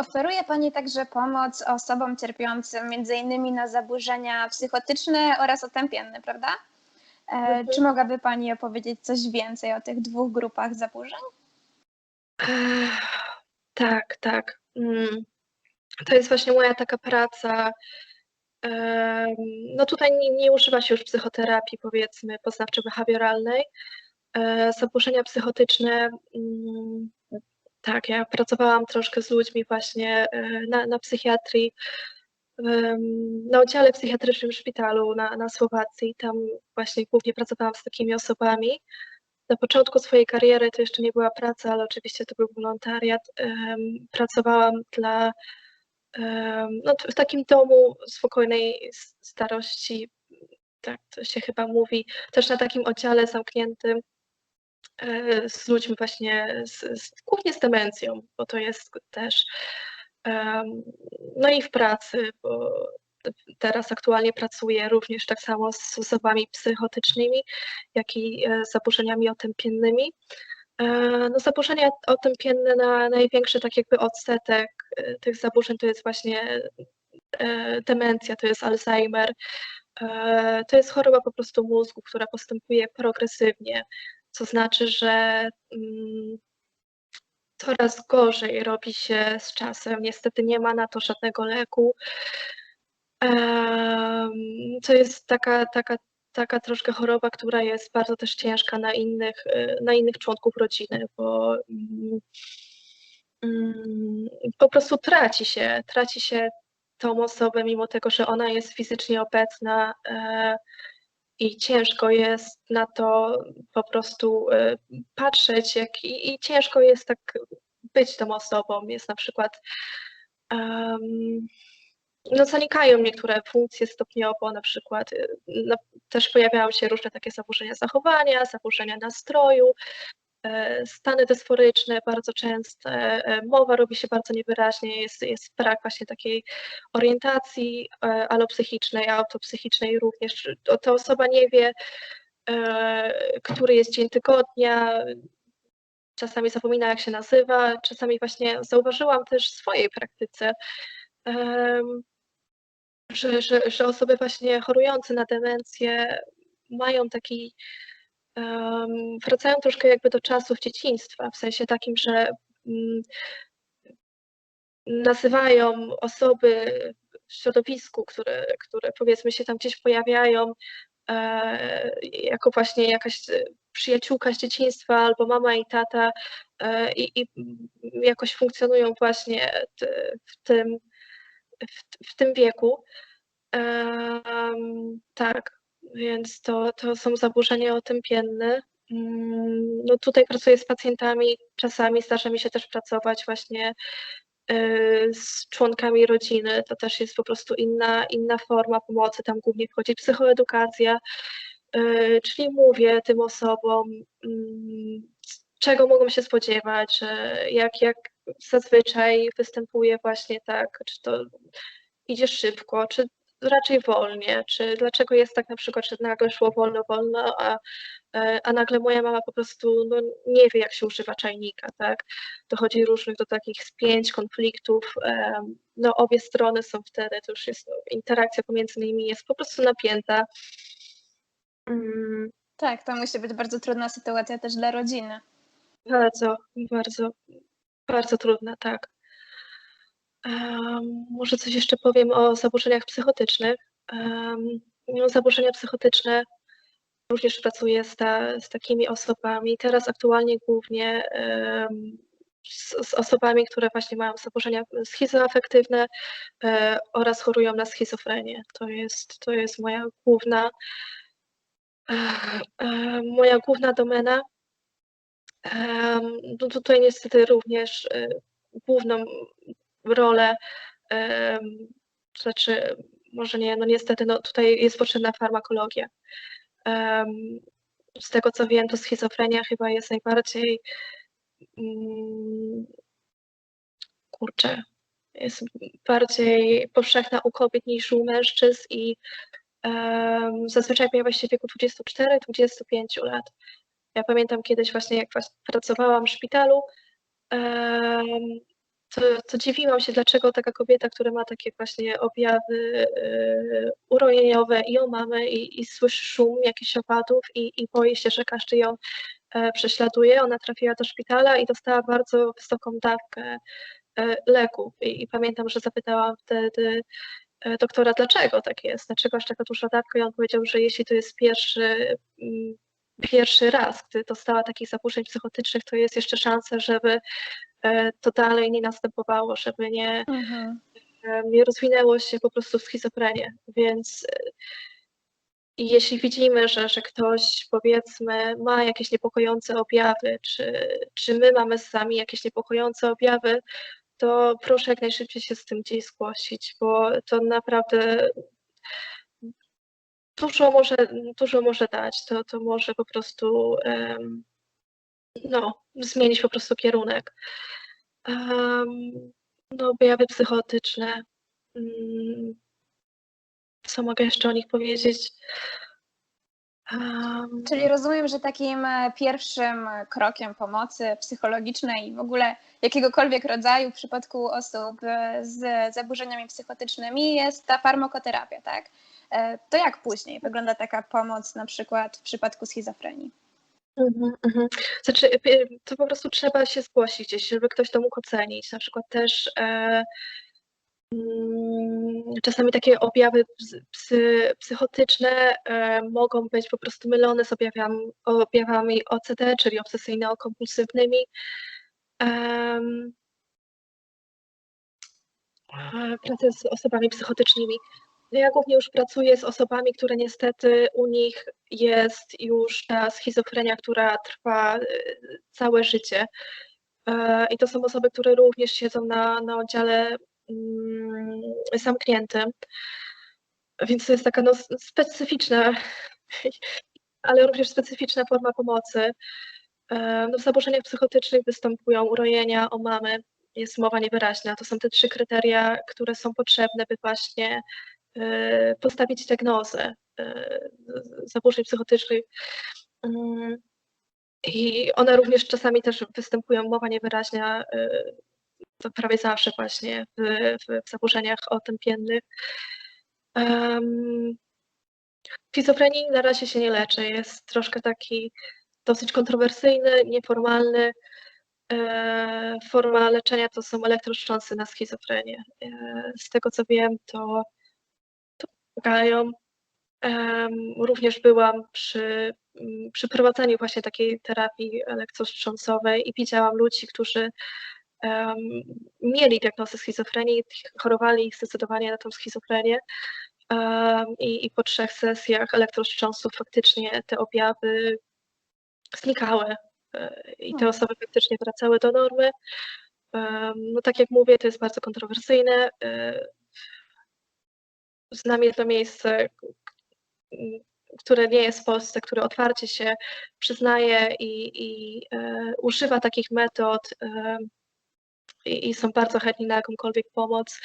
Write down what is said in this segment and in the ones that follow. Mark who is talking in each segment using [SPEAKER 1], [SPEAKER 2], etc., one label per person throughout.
[SPEAKER 1] Oferuje Pani także pomoc osobom cierpiącym m.in. na zaburzenia psychotyczne oraz otępienne, prawda? E,
[SPEAKER 2] Mhm.
[SPEAKER 1] Czy mogłaby Pani opowiedzieć coś więcej o tych dwóch grupach zaburzeń?
[SPEAKER 2] Ech, Tak, tak. Mm. To jest właśnie moja taka praca. No tutaj nie, nie używa się już psychoterapii, powiedzmy, poznawczo-behawioralnej. E, Zaburzenia psychotyczne, mm, tak, ja pracowałam troszkę z ludźmi właśnie e, na, na psychiatrii, na oddziale psychiatrycznym w szpitalu na, na Słowacji. Tam właśnie głównie pracowałam z takimi osobami. Na początku swojej kariery to jeszcze nie była praca, ale oczywiście to był wolontariat. Pracowałam dla, no, w takim domu spokojnej starości, tak to się chyba mówi, też na takim oddziale zamkniętym z ludźmi właśnie, z, z, głównie z demencją, bo to jest też, no i w pracy, bo teraz aktualnie pracuję również tak samo z osobami psychotycznymi, jak i e, zaburzeniami otępiennymi. E, No, zaburzenia otępienne, na największy tak jakby odsetek e, tych zaburzeń to jest właśnie e, demencja, to jest Alzheimer. E, To jest choroba po prostu mózgu, która postępuje progresywnie, co znaczy, że mm, coraz gorzej robi się z czasem. Niestety nie ma na to żadnego leku. To jest taka, taka, taka troszkę choroba, która jest bardzo też ciężka na innych, e, na innych członków rodziny, bo mm, po prostu traci się, traci się tą osobę, mimo tego, że ona jest fizycznie obecna e, i ciężko jest na to po prostu e, patrzeć, jak, i, i ciężko jest tak być tą osobą. Jest na przykład em, no, zanikają niektóre funkcje stopniowo, na przykład y, no, też pojawiają się różne takie zaburzenia zachowania, zaburzenia nastroju, e, stany dysforyczne bardzo częste, e, mowa robi się bardzo niewyraźnie, jest, jest brak właśnie takiej orientacji e, alopsychicznej, autopsychicznej również. Ta osoba nie wie, e, który jest dzień tygodnia, czasami zapomina jak się nazywa, czasami właśnie zauważyłam też w swojej praktyce, że, że, że osoby właśnie chorujące na demencję mają taki, um, wracają troszkę jakby do czasów dzieciństwa, w sensie takim, że mm, nazywają osoby w środowisku, które, które powiedzmy się tam gdzieś pojawiają, e, jako właśnie jakaś e, przyjaciółka z dzieciństwa albo mama i tata e, i, i jakoś funkcjonują właśnie t- w tym, w, w tym wieku. Em, tak, więc to, to są zaburzenia otępienne. Mm, No tutaj pracuję z pacjentami, czasami zdarza mi się też pracować właśnie y, z członkami rodziny. To też jest po prostu inna, inna forma pomocy. Tam głównie wchodzi psychoedukacja, y, czyli mówię tym osobom, mm, czego mogą się spodziewać, jak, jak zazwyczaj występuje właśnie tak, czy to idzie szybko, czy raczej wolnie, czy dlaczego jest tak na przykład, że nagle szło wolno, wolno, a, e, a nagle moja mama po prostu no, nie wie, jak się używa czajnika, tak? Dochodzi różnych do takich spięć, konfliktów, em, no obie strony są wtedy, to już jest, no, interakcja pomiędzy nimi jest po prostu napięta. Mm,
[SPEAKER 1] Tak, to musi być bardzo trudna sytuacja też dla rodziny.
[SPEAKER 2] Bardzo, bardzo, bardzo trudne, tak. Może coś jeszcze powiem o zaburzeniach psychotycznych. No, zaburzenia psychotyczne również pracuję z, ta, z takimi osobami. Teraz aktualnie głównie z, z osobami, które właśnie mają zaburzenia schizoafektywne e, oraz chorują na schizofrenię. To jest, to jest moja główna, e, e, moja główna domena. No tutaj niestety również główną rolę, znaczy może nie, no niestety no tutaj jest potrzebna farmakologia. Z tego co wiem, to schizofrenia chyba jest najbardziej mm, kurczę, jest bardziej powszechna u kobiet niż u mężczyzn i em, zazwyczaj pojawia się w wieku 24-25 lat. Ja pamiętam kiedyś właśnie, jak pracowałam w szpitalu, em, to, to dziwiłam się, dlaczego taka kobieta, która ma takie właśnie objawy e, urojeniowe i o mamy i, i słyszy szum jakichś owadów i, i boi się, że każdy ją e, prześladuje. Ona trafiła do szpitala i dostała bardzo wysoką dawkę e, leków. I, I pamiętam, że zapytałam wtedy e, doktora, dlaczego tak jest, dlaczego aż taka duża dawka i on powiedział, że jeśli to jest pierwszy, mm, pierwszy raz, gdy dostała takich zaburzeń psychotycznych, to jest jeszcze szansa, żeby to dalej nie następowało, żeby nie,
[SPEAKER 1] Mhm.
[SPEAKER 2] e, nie rozwinęło się po prostu w schizofrenię. Więc e, jeśli widzimy, że, że ktoś powiedzmy ma jakieś niepokojące objawy, czy, czy my mamy sami jakieś niepokojące objawy, to proszę jak najszybciej się z tym gdzieś zgłosić, bo to naprawdę dużo może, dużo może dać. To, to może po prostu em, no, zmienić po prostu kierunek. Em, no, objawy psychotyczne. Mm, Co mogę jeszcze o nich powiedzieć? Em,
[SPEAKER 1] Czyli rozumiem, że takim e, pierwszym krokiem pomocy psychologicznej i w ogóle jakiegokolwiek rodzaju w przypadku osób e, z zaburzeniami psychotycznymi jest ta farmakoterapia, tak? E, To jak później wygląda taka pomoc na przykład w przypadku schizofrenii?
[SPEAKER 2] Mhm, mhm. Znaczy, pie- to po prostu trzeba się zgłosić gdzieś, żeby ktoś to mógł ocenić. Na przykład też e, mm, czasami takie objawy psy, psy, psychotyczne e, mogą być po prostu mylone z objawami, objawami OCD, czyli obsesyjno-kompulsywnymi. E, Pracuję z osobami psychotycznymi. Ja głównie już pracuję z osobami, które niestety u nich jest już ta schizofrenia, która trwa e, całe życie. E, I to są osoby, które również siedzą na, na oddziale mm, zamkniętym. Więc to jest taka no, specyficzna, ale również specyficzna forma pomocy. E, No, w zaburzeniach psychotycznych występują urojenia, omamy, jest mowa niewyraźna. To są te trzy kryteria, które są potrzebne, by właśnie postawić diagnozę e, zaburzeń psychotycznych. Mm, I one również czasami też występują, mowa niewyraźna, e, to prawie zawsze właśnie w, w, zaburzeniach otępiennych. Um, schizofrenii na razie się nie leczy. Jest troszkę taki dosyć kontrowersyjny, nieformalny. E, forma leczenia to są elektroszcząsy na schizofrenię. E, z tego co wiem, to pomagają. Również byłam przy, m, przy prowadzeniu właśnie takiej terapii elektrostrząsowej i widziałam ludzi, którzy em, mieli diagnozę schizofrenii, chorowali zdecydowanie na tą schizofrenię. Em, i, I po trzech sesjach elektrostrząsów faktycznie te objawy znikały e, i te osoby faktycznie wracały do normy. Em, No tak jak mówię, to jest bardzo kontrowersyjne. E, Znam jedno miejsce, które nie jest w Polsce, które otwarcie się przyznaje i, i e, używa takich metod e, i, są bardzo chętni na jakąkolwiek pomoc,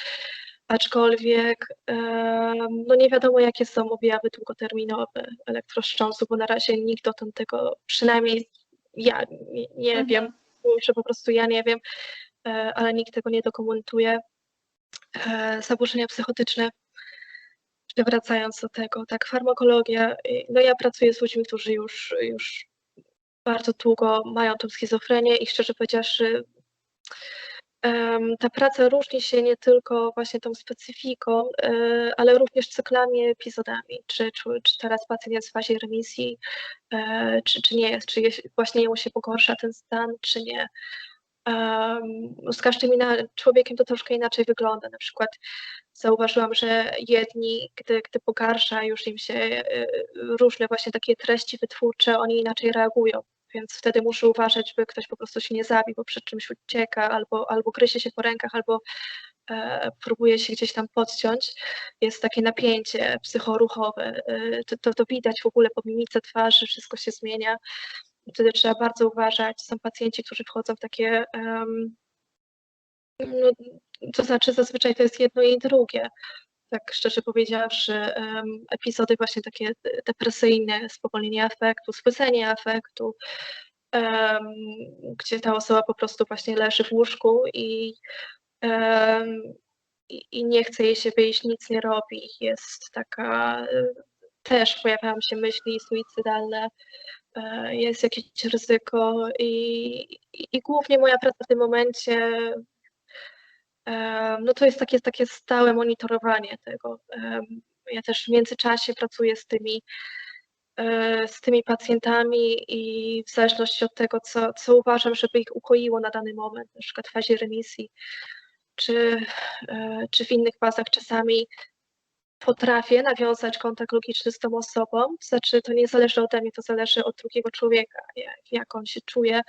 [SPEAKER 2] aczkolwiek em, no nie wiadomo, jakie są objawy długoterminowe elektroszcząsu, bo na razie nikt dotąd tego, przynajmniej ja nie, nie
[SPEAKER 1] Mhm.
[SPEAKER 2] wiem, że po prostu ja nie wiem, e, ale nikt tego nie dokumentuje. E, Zaburzenia psychotyczne wracając do tego, tak, farmakologia, y, no ja pracuję z ludźmi, którzy już, już bardzo długo mają tą schizofrenię i szczerze powiedziawszy, ta praca różni się nie tylko właśnie tą specyfiką, e, ale również cyklami, epizodami. Czy, czy, czy teraz pacjent jest w fazie remisji, e, czy, czy nie jest, czy jest, właśnie jemu się pogorsza ten stan, czy nie. Z każdym człowiekiem to troszkę inaczej wygląda. Na przykład zauważyłam, że jedni, gdy, gdy pogarsza już im się e, różne właśnie takie treści wytwórcze, oni inaczej reagują. Więc wtedy muszę uważać, by ktoś po prostu się nie zabił, bo przed czymś ucieka, albo, albo gryzie się po rękach, albo e, próbuje się gdzieś tam podciąć. Jest takie napięcie psychoruchowe. E, to, to, to widać w ogóle po mimice twarzy, wszystko się zmienia. Wtedy trzeba bardzo uważać. Są pacjenci, którzy wchodzą w takie no, to znaczy zazwyczaj to jest jedno i drugie. Tak szczerze powiedziawszy, epizody właśnie takie de- depresyjne, spowolnienie afektu, spłycenie afektu, gdzie ta osoba po prostu właśnie leży w łóżku i i, nie chce jej się wyjść, nic nie robi. Jest taka, y, też pojawiają się myśli suicydalne, e, jest jakieś ryzyko i, i, głównie moja praca w tym momencie em, no to jest takie, takie stałe monitorowanie tego. Em, Ja też w międzyczasie pracuję z tymi, e, z tymi pacjentami i w zależności od tego, co, co uważam, żeby ich ukoiło na dany moment, na przykład w fazie remisji, czy, e, czy w innych fazach czasami potrafię nawiązać kontakt logiczny z tą osobą. Znaczy, to nie zależy ode mnie, to zależy od drugiego człowieka, jak, on się czuje,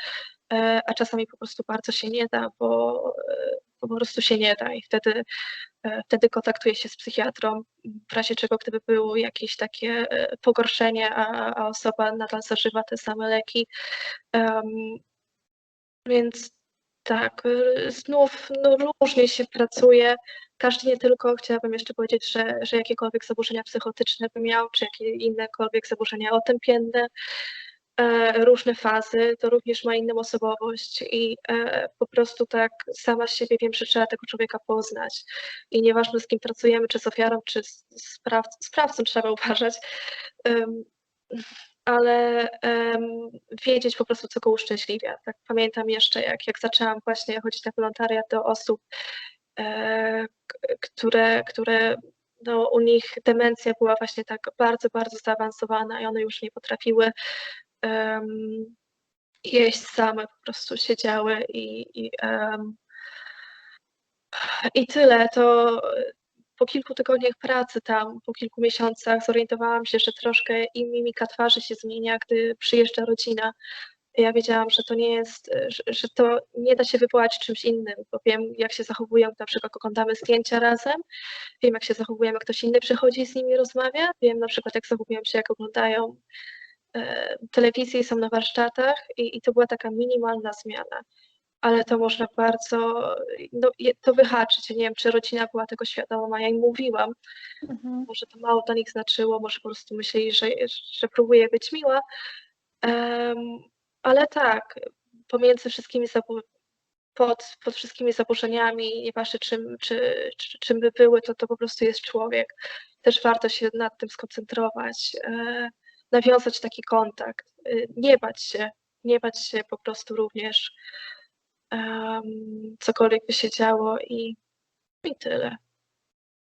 [SPEAKER 2] e, a czasami po prostu bardzo się nie da, bo, e, po prostu się nie da i wtedy, e, wtedy kontaktuję się z psychiatrą, w razie czego gdyby było jakieś takie pogorszenie, a, a osoba nadal zażywa te same leki. Em, Więc tak, y, znów no, różnie się pracuje. Każdy nie tylko, chciałabym jeszcze powiedzieć, że, że jakiekolwiek zaburzenia psychotyczne by miał, czy jakie innekolwiek zaburzenia otępienne, e, różne fazy, to również ma inną osobowość i e, po prostu tak sama z siebie wiem, że trzeba tego człowieka poznać. I nieważne z kim pracujemy, czy z ofiarą, czy z spraw, sprawcą trzeba uważać. Ale em, wiedzieć po prostu, co go uszczęśliwia. Tak pamiętam jeszcze, jak, jak zaczęłam właśnie chodzić na wolontariat do osób, e, które, które no, u nich demencja była właśnie tak bardzo, bardzo zaawansowana i one już nie potrafiły em, jeść same, po prostu siedziały i, i, em, i tyle. To po kilku tygodniach pracy tam, po kilku miesiącach zorientowałam się, że troszkę i mimika twarzy się zmienia, gdy przyjeżdża rodzina. Ja wiedziałam, że to nie jest, że, że to nie da się wywołać czymś innym, bo wiem, jak się zachowują, na przykład oglądamy zdjęcia razem, wiem, jak się zachowują, jak ktoś inny przychodzi z nimi rozmawia, wiem na przykład, jak zachowują się, jak oglądają e, telewizję są na warsztatach i, i to była taka minimalna zmiana ale to można bardzo, no, to wyhaczyć. Ja nie wiem, czy rodzina była tego świadoma, ja im mówiłam,
[SPEAKER 1] Mhm.
[SPEAKER 2] może to mało dla nich znaczyło, może po prostu myśleli, że, że próbuję być miła, Em, ale tak, pomiędzy wszystkimi pod, pod wszystkimi zaburzeniami, nieważne czym, czy, czy, czym by były, to to po prostu jest człowiek. Też warto się nad tym skoncentrować, e, nawiązać taki kontakt, e, nie bać się, nie bać się po prostu również, em, cokolwiek by się działo i, i tyle.